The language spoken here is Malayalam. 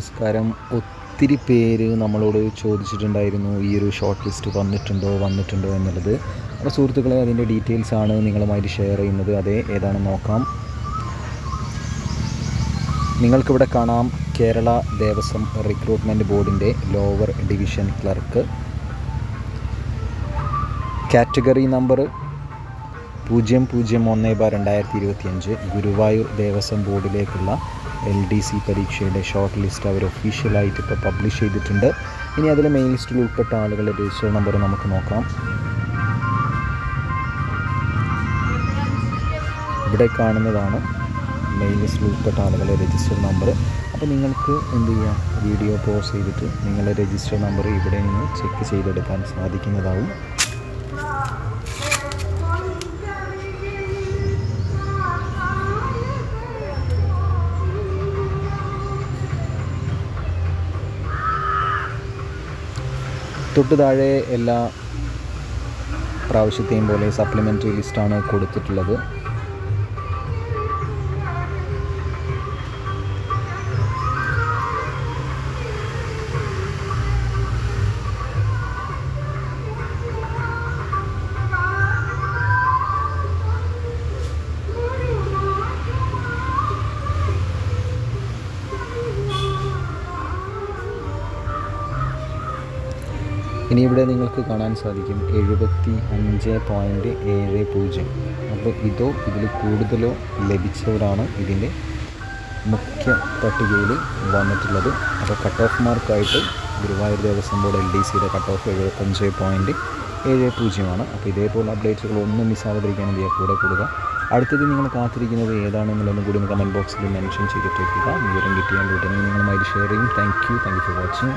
നമസ്കാരം. ഒത്തിരി പേര് നമ്മളോട് ചോദിച്ചിട്ടുണ്ടായിരുന്നു ഈ ഒരു ഷോർട്ട് ലിസ്റ്റ് വന്നിട്ടുണ്ടോ വന്നിട്ടുണ്ടോ എന്നുള്ളത്. അപ്പോൾ സുഹൃത്തുക്കളെ അതിന്റെ ഡീറ്റെയിൽസ് ആണ് നിങ്ങളുമായിട്ട് ഷെയർ ചെയ്യുന്നത്. അതെ ഏതാണെന്ന് നോക്കാം. നിങ്ങൾക്കിവിടെ കാണാം കേരള ദേവസ്വം റിക്രൂട്ട്മെന്റ് ബോർഡിന്റെ lower division clerk category number പൂജ്യം പൂജ്യം ഒന്ന് ബാർ രണ്ടായിരത്തി ഇരുപത്തിയഞ്ച് ഗുരുവായൂർ ദേവസ്വം ബോർഡിലേക്കുള്ള എൽ ഡി സി പരീക്ഷയുടെ ഷോർട്ട് ലിസ്റ്റ് അവർ ഒഫീഷ്യലായിട്ട് ഇപ്പോൾ പബ്ലിഷ് ചെയ്തിട്ടുണ്ട്. ഇനി അതിൽ മെയിൻ ലിസ്റ്റിൽ ഉൾപ്പെട്ട ആളുകളുടെ രജിസ്റ്റർ നമ്പർ നമുക്ക് നോക്കാം. ഇവിടെ കാണുന്നതാണ് മെയിൻ ലിസ്റ്റിൽ ഉൾപ്പെട്ട ആളുകളുടെ രജിസ്റ്റർ നമ്പർ അപ്പോൾ നിങ്ങൾക്ക് എന്ത് ചെയ്യാം? വീഡിയോ പോസ് ചെയ്തിട്ട് നിങ്ങളുടെ രജിസ്റ്റർ നമ്പർ ഇവിടെ നിന്ന് ചെക്ക് ചെയ്തെടുക്കാൻ സാധിക്കുന്നതാവും. തൊട്ട് താഴെ എല്ലാ പ്രാവശ്യത്തെയും പോലെ സപ്ലിമെന്ററി ലിസ്റ്റാണ് കൊടുത്തിട്ടുള്ളത്. ഇനി ഇവിടെ നിങ്ങൾക്ക് കാണാൻ സാധിക്കും എഴുപത്തി അഞ്ച് പോയിന്റ് ഏഴ് പൂജ്യം. അപ്പോൾ ഇതോ ഇതിൽ കൂടുതലോ ലഭിച്ചവരാണ് ഇതിന്റെ മുഖ്യ പട്ടികയിൽ വന്നിട്ടുള്ളത്. അപ്പോൾ cut off മാർക്കായിട്ട് Guruvayur Devaswom board L D സിയുടെ കട്ട് ഓഫ് എഴുപത്തഞ്ച് പോയിന്റ് ഏഴ് പൂജ്യമാണ്. അപ്പോൾ ഇതേപോലെ അപ്ഡേറ്റുകൾ ഒന്നും മിസ്സാകാതിരിക്കാൻ എന്ത് കൂടെ കൂടുക. അടുത്തത് നിങ്ങൾ കാത്തിരിക്കുന്നത് ഏതാണെന്നുള്ളതും കൂടി കമന്റ് ബോക്സിൽ മെൻഷൻ ചെയ്തിട്ടേക്കുക. വിവരം കിട്ടിയാൽ ഉടനെ നിങ്ങളുമായി ഷെയർ ചെയ്യും. Thank you thank you for watching